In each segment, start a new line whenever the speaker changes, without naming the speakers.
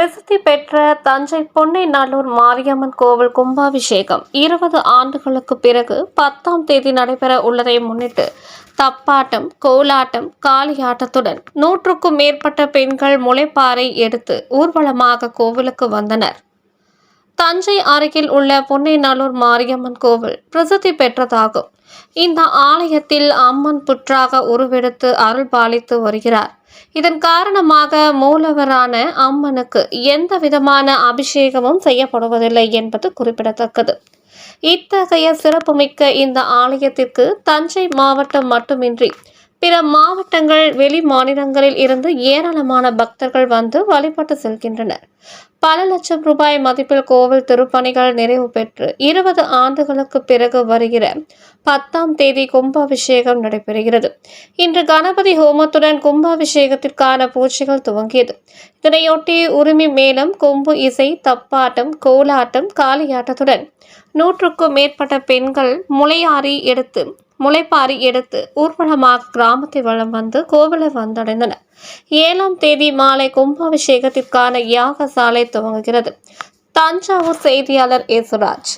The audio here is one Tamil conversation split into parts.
பிரசித்தி பெற்ற தஞ்சை பொன்னை நல்லூர் மாரியம்மன் கோவில் கும்பாபிஷேகம் இருபது ஆண்டுகளுக்கு பிறகு பத்தாம் தேதி நடைபெற உள்ளதை முன்னிட்டு தப்பாட்டம் கோலாட்டம் காளியாட்டத்துடன் நூற்றுக்கும் மேற்பட்ட பெண்கள் முளைப்பாறை எடுத்து ஊர்வலமாக கோவிலுக்கு வந்தனர். தஞ்சை அருகில் உள்ள பொன்னைநல்லூர் மாரியம்மன் கோவில் பிரசித்தி பெற்றதாகும். இந்த ஆலயத்தில் அம்மன் புற்றாக உருவெடுத்து அருள் பாலித்து வருகிறார். இதன் காரணமாக மூலவரான அம்மனுக்கு எந்த விதமான அபிஷேகமும் செய்யப்படுவதில்லை என்பது குறிப்பிடத்தக்கது. இத்தகைய சிறப்புமிக்க இந்த ஆலயத்திற்கு தஞ்சை மாவட்டம் மட்டுமின்றி பிற மாவட்டங்கள் வெளி மாநிலங்களில் இருந்து ஏராளமான பக்தர்கள் வந்து வழிபட்டு செல்கின்றனர். பல லட்சம் ரூபாய் மதிப்பில் கோவில் திருப்பணிகள் நிறைவு பெற்று இருபது ஆண்டுகளுக்கு பிறகு வருகிற பத்தாம் தேதி கும்பாபிஷேகம் நடைபெறுகிறது. இன்று கணபதி ஹோமத்துடன் கும்பாபிஷேகத்திற்கான பூஜைகள் துவங்கியது. இதனையொட்டி உரிமை மேளம் கொம்பு இசை தப்பாட்டம் கோலாட்டம் காளியாட்டத்துடன் நூற்றுக்கும் மேற்பட்ட பெண்கள் முளையாரி எடுத்து முளைப்பாரி எடுத்து ஊர்வலமாக கிராமத்தை வளம் வந்து கோவிலை வந்தடைந்தனர் ஏழாம் தேதி மாலை கும்பாபிஷேகத்திற்கான யாகசாலை துவங்குகிறது. தஞ்சாவூர் செய்தியாளர் யேசுராஜ்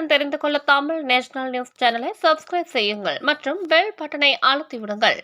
உடனுக்குடன் தெரிந்து கொள்ள தமிழ் நேஷனல் நியூஸ் சேனலை சப்ஸ்கிரைப் செய்யுங்கள் மற்றும் பெல் பட்டனை அழுத்திவிடுங்கள்.